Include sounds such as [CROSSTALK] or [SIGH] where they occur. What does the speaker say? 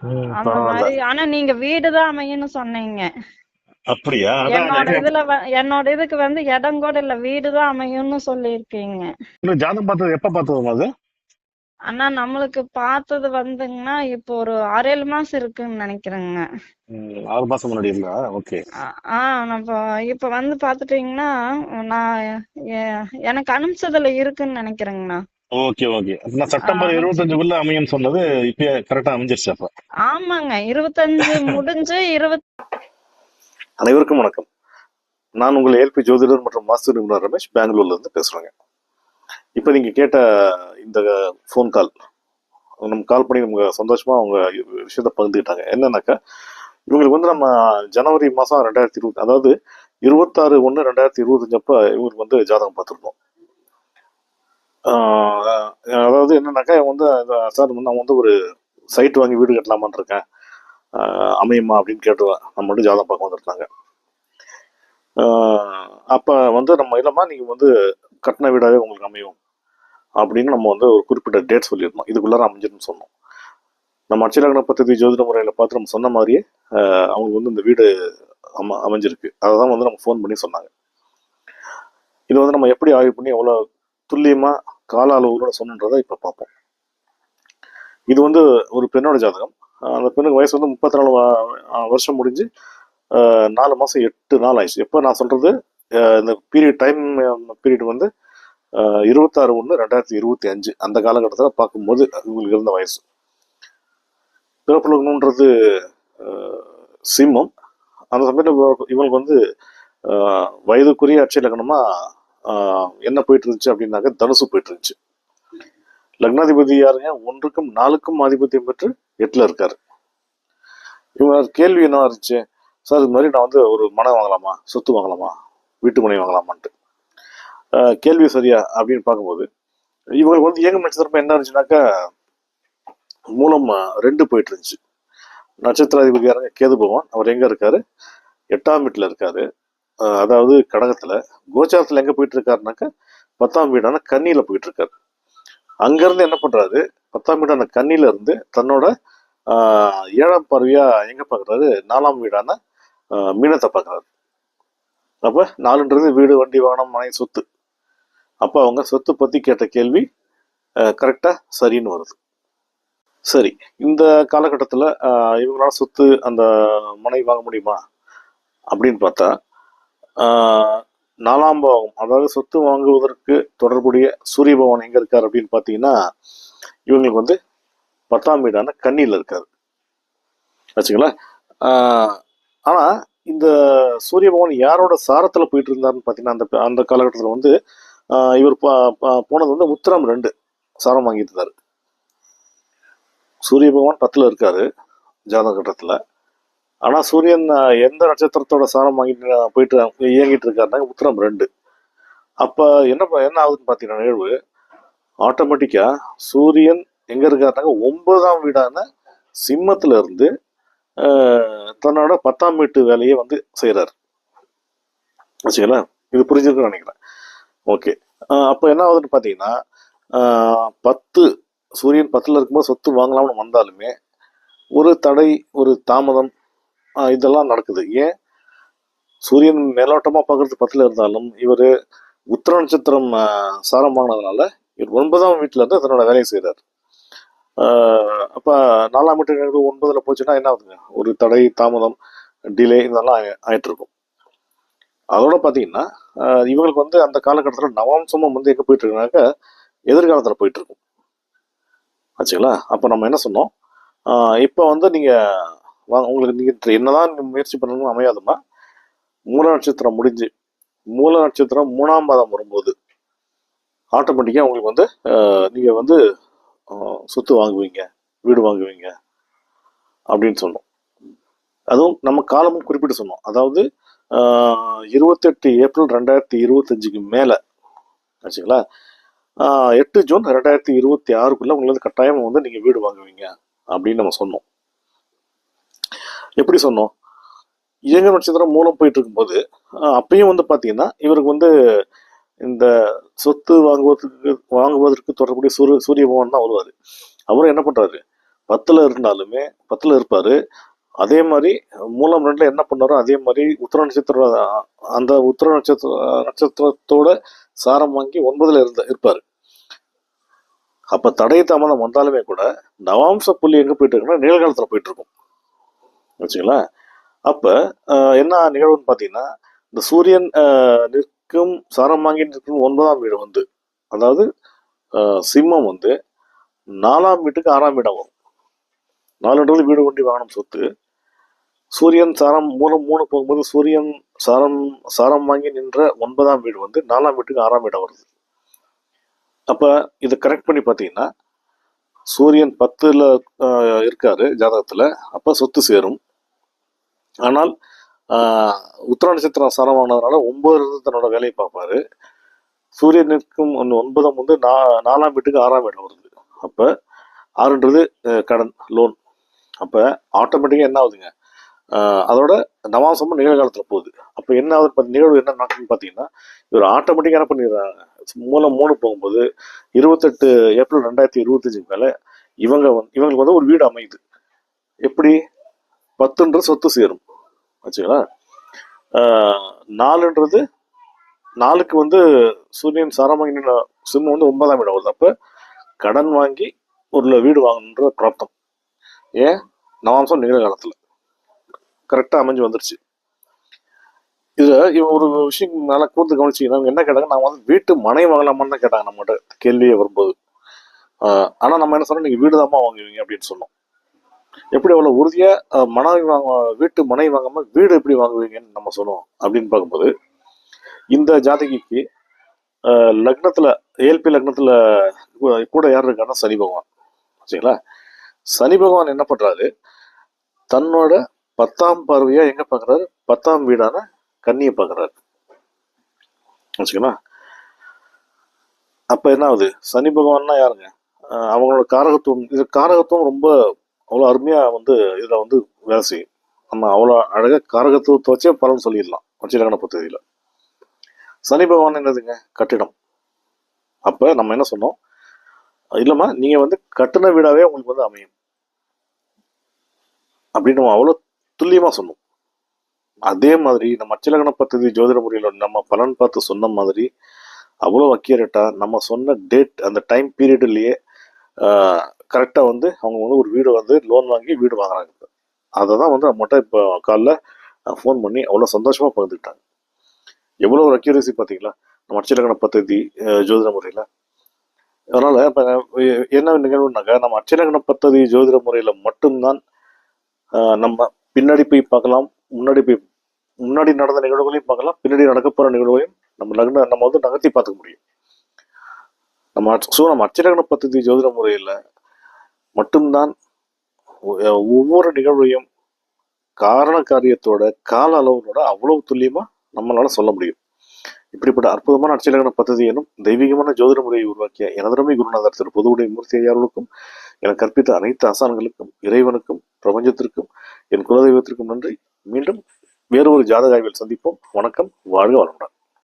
அந்த மாதிரி. ஆனா நீங்க வீடு தான் அமையும்னு சொன்னீங்க. அப்படியா? என்னோட இதுல என்னோட இதுக்கு வந்து இடம் கூட இல்ல. வீடு தான் அமையும்னு சொல்லியிருக்கீங்க. இல்ல ஜாதகம் பார்த்தது எப்ப பார்த்தது அது? ஆனா நம்மளுக்கு பார்த்தது வந்துங்கன்னா இப்போ ஒரு ஆறு ஏழு மாசம் இருக்குன்னு நினைக்கிறேங்க. ஆறு மாசம் முன்னாடி இருந்தா? ஓகே. ஆ- நம்ம இப்ப வந்து பாத்துட்டீங்கன்னா நான் எனக்கு அனுப்பிச்சதுல இருக்குன்னு நினைக்கிறேங்கண்ணா. Okay okay. நான் செப்டம்பர். இருபத்தஞ்சுக்குள்ள அமையும் சொன்னது இப்ப கரெக்டா அமைஞ்சிருச்சு அப்ப. ஆமாங்க. இருபத்தஞ்சு [LAUGHS] முடிஞ்சு இருபத் அனைவருக்கும் வணக்கம். நான் உங்கள் ஏல்பி ஜோதிடர் மற்றும் மாஸ்டர் நிபுணர் ரமேஷ். பெங்களூர்ல இருந்து பேசுறேங்க. இப்போ நீங்க கேட்ட இந்த ஃபோன் கால் நம்ம கால் பண்ணி நமக்கு சந்தோஷமா அவங்க விஷயத்த பகிர்ந்துக்கிட்டாங்க. என்னன்னாக்கா இவங்களுக்கு வந்து நம்ம ஜனவரி மாசம் ரெண்டாயிரத்தி இருபத்தி அதாவது இருபத்தாறு ஒன்று ரெண்டாயிரத்தி இருபத்தஞ்சப்ப இவங்களுக்கு வந்து ஜாதகம் பார்த்துருந்தோம். அதாவது என்னன்னாக்கா வந்து சார் நான் வந்து ஒரு சைட் வாங்கி வீடு கட்டலாமான்னு இருக்கேன். அமையுமா அப்படின்னு கேட்டு நம்ம மட்டும் ஜாதகம் பார்க்க வந்திருந்தாங்க அப்போ வந்து நம்ம இல்லைம்மா நீங்கள் வந்து கட்டின வீடாகவே உங்களுக்கு அமையும். அப்படின்னு நம்ம வந்து ஒரு குறிப்பிட்ட டேட் சொல்லியிருந்தோம். இதுக்குள்ளார அமைஞ்சிருன்னு சொன்னோம். நம்ம அச்சலக்கண பദ്ധதி ஜோதிட முறையில் பார்த்து நம்ம சொன்ன மாதிரியே அவங்களுக்கு வந்து இந்த வீடு அம அமைஞ்சிருக்கு. அதை தான் வந்து நம்ம ஃபோன் பண்ணி சொன்னாங்க. இது வந்து நம்ம எப்படி ஆய்வு பண்ணி எவ்வளோ துல்லியமா கால அளவுகளோட சொன்னன்றதை இப்போ பார்ப்போம். இது வந்து ஒரு பெண்ணோட ஜாதகம். அந்த பெண்ணுக்கு வயசு வந்து முப்பத்தி நாலு வருஷம் முடிஞ்சு நாலு மாசம் எட்டு நாள் ஆயிடுச்சு. எப்போ நான் சொல்றது? இந்த பீரியட் டைம் பீரியட் வந்து இருபத்தாறு ஒன்று ரெண்டாயிரத்தி இருபத்தி அஞ்சு. அந்த காலகட்டத்தில் பார்க்கும்போது இவங்களுக்கு இருந்த வயசு. பிறப்புலகணுன்றது சிம்மம். அந்த சமயத்தில் இவங்களுக்கு வந்து வயதுக்குரிய அட்சய லக்னமாக என்ன போயிட்டு இருந்துச்சு அப்படின்னாக்க தனுசு போயிட்டு இருந்துச்சு லக்னாதிபதி யாருங்க? ஒன்றுக்கும் நாலுக்கும் ஆதிபத்தியம் பெற்று எட்டில் இருக்காரு. இவங்க கேள்வி என்ன இருந்துச்சு? சார் இது மாதிரி நான் வந்து ஒரு மனம் வாங்கலாமா? சொத்து வாங்கலாமா? வீட்டு மனை வாங்கலாமான்ட்டு. கேள்வி சரியா அப்படின்னு பார்க்கும்போது இவங்களுக்கு வந்து ஏகம் நட்சத்திரம் என்ன இருந்துச்சுனாக்கா மூலம் ரெண்டு போயிட்டு இருந்துச்சு நட்சத்திராதிபதியாரங்க கேது பகவான். அவர் எங்கே இருக்காரு? எட்டாம் வீட்டில் இருக்காரு. அதாவது கடகத்தில் கோச்சாரத்தில் எங்கே போயிட்டு இருக்காருனாக்கா பத்தாம் வீடான கன்னியில் போயிட்டு இருக்காரு அங்கேருந்து என்ன பண்ணுறாரு பத்தாம் வீடான கன்னியில இருந்து தன்னோட ஏழாம் பார்வையாக எங்கே பார்க்குறாரு நாலாம் வீடான மீனத்தை பார்க்குறாரு அப்போ நாலுன்றது வீடு வண்டி வாகனம் மனை சொத்து. அப்போ அவங்க சொத்து பற்றி கேட்ட கேள்வி கரெக்டாக சரின்னு வருது. சரி இந்த காலகட்டத்தில் இவங்களால சொத்து அந்த மனை வாங்க முடியுமா? அப்படின்னு பார்த்தா நாலாம் பாவம் அதாவது சொத்து வாங்குவதற்கு தொடர்புடைய சூரிய பகவான் எங்க இருக்கார் அப்படின்னு பார்த்தீங்கன்னா இவங்களுக்கு வந்து பத்தாம் வீடான கண்ணியில் இருக்கார். வச்சுங்களா ஆனால் இந்த சூரிய பகவான் யாரோட சாரத்தில் போயிட்டு இருந்தாருன்னு பார்த்தீங்கன்னா அந்த அந்த காலகட்டத்தில் வந்து இவர் போனது வந்து உத்திரம் ரெண்டு சாரம் வாங்கிட்டு சூரிய பகவான் பத்தில் இருக்காரு ஜாதக கட்டத்தில் ஆனால் சூரியன் எந்த நட்சத்திரத்தோட சாரம் வாங்கிட்டு போயிட்டு இயங்கிட்டு இருக்காருனா உத்திரம் ரெண்டு. அப்போ என்ன ப- என்ன ஆகுதுன்னு பார்த்தீங்கன்னா நிகழ்வு? ஆட்டோமேட்டிக்காக சூரியன் எங்கே இருக்காருனாங்க ஒன்பதாம் வீடான சிம்மத்தில் இருந்து தன்னோட பத்தாம் வீட்டு வேலையை வந்து செய்கிறார் வச்சுங்களேன் இது புரிஞ்சிருக்குன்னு நினைக்கிறேன். ஓகே. அப்போ என்ன ஆகுதுன்னு பார்த்தீங்கன்னா பத்து சூரியன் பத்தில் இருக்கும்போது சொத்து வாங்கலாம்னு வந்தாலுமே ஒரு தடை ஒரு தாமதம் இதெல்லாம் நடக்குது. ஏன்? சூரியன் மேலோட்டமாக பார்க்கறது பத்தில் இருந்தாலும் இவர் உத்திர நட்சத்திரம் ஆஹ், சாரம் வாங்கினதுனால இவர் ஒன்பதாம் வீட்டில் இருந்து தன்னோட வேலையை செய்கிறார் அப்போ நாலாம் வீட்டு நிகழ்வு போச்சுன்னா என்ன ஆகுதுங்க? ஒரு தடை தாமதம் டிலே இதெல்லாம் ஆயி- ஆயிட்டு இருக்கும் அதோட பார்த்தீங்கன்னா இவங்களுக்கு வந்து அந்த காலகட்டத்தில் நவாம்சமும் வந்து எங்கே போயிட்டு இருக்குனாக்க போயிட்டுருக்கும். போயிட்டு இருக்கும் ஆச்சுங்களா? அப்போ நம்ம என்ன சொன்னோம்? இப்போ வந்து நீங்கள் உங்களுக்கு நீங்கள் என்னதான் முயற்சி பண்ணணும் அமையாதுமா மூல நட்சத்திரம் முடிஞ்சு மூல நட்சத்திரம் மூணாம் மாதம் வரும்போது ஆட்டோமேட்டிக்காக உங்களுக்கு வந்து நீங்கள் வந்து சொத்து வாங்குவீங்க வீடு வாங்குவீங்க அப்படின்னு சொன்னோம். அதுவும் நம்ம காலமும் குறிப்பிட்டு சொன்னோம். அதாவது இருபத்தெட்டு ஏப்ரல் ரெண்டாயிரத்தி இருபத்தஞ்சுக்கு மேலே ஆச்சுங்களா? எட்டு ஜூன் ரெண்டாயிரத்தி இருபத்தி ஆறுக்குள்ளே உங்களுக்கு கட்டாயம் வந்து நீங்கள் வீடு வாங்குவீங்க அப்படின்னு நம்ம சொன்னோம். எப்படி சொன்னோம்? இயங்க நட்சத்திரம் மூலம் போயிட்டு இருக்கும்போது அப்பயும் வந்து பார்த்தீங்கன்னா இவருக்கு வந்து இந்த சொத்து வாங்குவதற்கு வாங்குவதற்கு தொடர்புடைய சூரிய சூரிய பகவான் தான் வருவார். அவரும் என்ன பண்ணுறாரு பத்தில் இருந்தாலுமே பத்தில் இருப்பார். அதே மாதிரி மூலம் ரெண்டில் என்ன பண்ணாரோ அதே மாதிரி உத்தர நட்சத்திரம் அந்த உத்தர நட்சத்திர நட்சத்திரத்தோட சாரம் வாங்கி ஒன்பதில் இருந்த இருப்பார். அப்போ தடை தாமதம் வந்தாலுமே கூட நவாம்ச புள்ளி எங்கே போயிட்டு இருக்குன்னா நிகழ்காலத்துல போயிட்டு இருக்கும் வச்சுங்களா அப்போ என்ன நிகழ்வுன்னு பார்த்தீங்கன்னா இந்த சூரியன் நிற்கும் சாரம் வாங்கி நிற்கும் ஒன்பதாம் வீடு வந்து அதாவது சிம்மம் வந்து நாலாம் வீட்டுக்கு ஆறாம் இடம் வரும். நாலுன்றது வீடு வண்டி வாகனம் சொத்து. சூரியன் சாரம் மூலம் மூணு போகும்போது சூரியன் சாரம் சாரம் வாங்கி நின்ற ஒன்பதாம் வீடு வந்து நாலாம் வீட்டுக்கு ஆறாம் வீடாக வருது. அப்போ இதை கரெக்ட் பண்ணி பார்த்தீங்கன்னா சூரியன் பத்தில் இருக்காரு ஜாதகத்தில். அப்போ சொத்து சேரும். ஆனால் உத்திர நட்சத்திரம் சாரமானதுனால ஒன்பதுல இருந்து தன்னோட வேலையை பார்ப்பாரு. சூரியனுக்கும் ஒன்று ஒன்பதாம் வந்து நா நாலாம் வீட்டுக்கு ஆறாம் இடம் வருது. அப்போ ஆறுன்றது கடன் லோன் அப்போ ஆட்டோமேட்டிக்காக என்ன ஆகுதுங்க? அதோட நவாசமும் நிகழ்காலத்தில் போகுது. அப்போ என்ன ஆகுது? நிகழ்வு என்ன நடக்குதுன்னு பார்த்தீங்கன்னா இவர் ஆட்டோமேட்டிக்காக என்ன பண்ணிடுறாங்க. மூலம் மூணு போகும்போது இருபத்தெட்டு ஏப்ரல் ரெண்டாயிரத்தி இருபத்தஞ்சுக்கு மேலே இவங்க வந்து இவங்களுக்கு வந்து ஒரு வீடு அமையுது. எப்படி? பத்துன்ற சொத்து சேரும். வச்சுங்களா நாலுன்றது நாலுக்கு வந்து சூரியன் சாரமாங்கி சிம்மம் வந்து ஒன்பதாம் இடம் வருது அப்போ கடன் வாங்கி ஒரு வீடு வாங்கணுன்ற பிராப்தம். ஏன்? நவாம்சம் காலத்தில். கரெக்டாக அமைஞ்சு வந்துருச்சு. இதில் இவன் ஒரு விஷயம் நல்லா கூர்ந்து கவனிச்சிங்கன்னா அவங்க என்ன கேட்டாங்க? நான் வந்து வீட்டு மனை வாங்கலாமான்னு தான் கேட்டாங்க நம்மகிட்ட. கேள்வியே வரும்போது. ஆனால் நம்ம என்ன சொன்னோம்? நீங்கள் வீடு தான்மா வாங்குவீங்க அப்படின்னு சொன்னோம். எப்படி அவ்வளோ உறுதியா மனைவி வாங்க வீட்டு மனைவி வாங்காம வீடு எப்படி வாங்குவீங்கன்னு நம்ம சொல்லுவோம் அப்படின்னு பார்க்கும்போது இந்த ஜாதகிக்கு ஆஹ் லக்னத்துல ஏல்பி லக்னத்துல கூட- யார் இருக்காருன்னா சனி பகவான். சரிங்களா? சனி பகவான் என்ன பண்றாரு? தன்னோட பத்தாம் பார்வையா எங்க பாக்குறாரு பத்தாம் வீடான கன்னியை பாக்குறாரு அப்ப என்ன ஆகுது? சனி பகவான்னா யாருங்க? அவங்களோட காரகத்துவம் இது காரகத்துவம் ரொம்ப அவ்வளோ அருமையாக வந்து இதில் வந்து வேலை செய்யும். நம்ம அவ்வளோ அழகாக காரகத்துவத்தை வச்சே பலன் சொல்லிடலாம் வச்சிருக்கான புத்தகத்தில் சனி பகவான் என்னதுங்க? கட்டிடம். அப்போ நம்ம என்ன சொன்னோம்? இல்லைம்மா நீங்கள் வந்து கட்டின வீடாகவே உங்களுக்கு வந்து அமையும். அப்படின்னு நம்ம அவ்வளோ துல்லியமாக சொன்னோம். அதே மாதிரி நம்ம அச்சலகண பத்ததி ஜோதிட முறையில் நம்ம பலன் பார்த்து சொன்ன மாதிரி அவ்வளோ அக்கியரேட்டாக நம்ம சொன்ன டேட் அந்த டைம் பீரியட்லேயே கரெக்டாக வந்து அவங்க வந்து ஒரு வீடு வந்து லோன் வாங்கி வீடு வாங்குறாங்க. இப்போ அதை தான் வந்து நம்மகிட்ட இப்போ காலில் ஃபோன் பண்ணி அவ்வளோ சந்தோஷமாக பகிர்ந்துக்கிட்டாங்க. எவ்வளோ ஒரு அக்யூரசி பார்த்தீங்களா? நம்ம அச்சலக்கண பத்ததி ஜோதிட முறையில். அதனால் இப்போ என்ன நிகழ்வுனாக்கா நம்ம அச்சலக்கண பத்ததி ஜோதிட முறையில் மட்டும்தான் நம்ம பின்னாடி போய் பார்க்கலாம் முன்னாடி போய் முன்னாடி நடந்த நிகழ்வுகளையும் பார்க்கலாம் பின்னாடி நடக்க போகிற நிகழ்வுகளையும் நம்ம லக்ன நம்ம வந்து நகர்த்தி பார்த்துக்க முடியும். நம்ம ஸோ நம்ம அச்சலக்கண பத்ததி ஜோதிட முறையில் மட்டும்தான் ஒவ்வொரு நிகழ்வையும் காரண காரியத்தோட கால அளவுனோட அவ்வளவு துல்லியமா நம்மளால சொல்ல முடியும். இப்படிப்பட்ட அற்புதமான அச்சலகன பദ്ധதி எனும் தெய்வீகமான ஜோதிட முறையை உருவாக்கிய எனதரமை குருநாதர் திரு பொதுவுடைய மூர்த்தி ஐயார்களுக்கும் எனக்கு கற்பித்த அனைத்து ஆசான்களுக்கும் இறைவனுக்கும் பிரபஞ்சத்திற்கும் என் குலதெய்வத்திற்கும் நன்றி. மீண்டும் வேறு ஒரு ஜாதக ஆய்வில் சந்திப்போம். வணக்கம். வாழ்க வளமுடன்.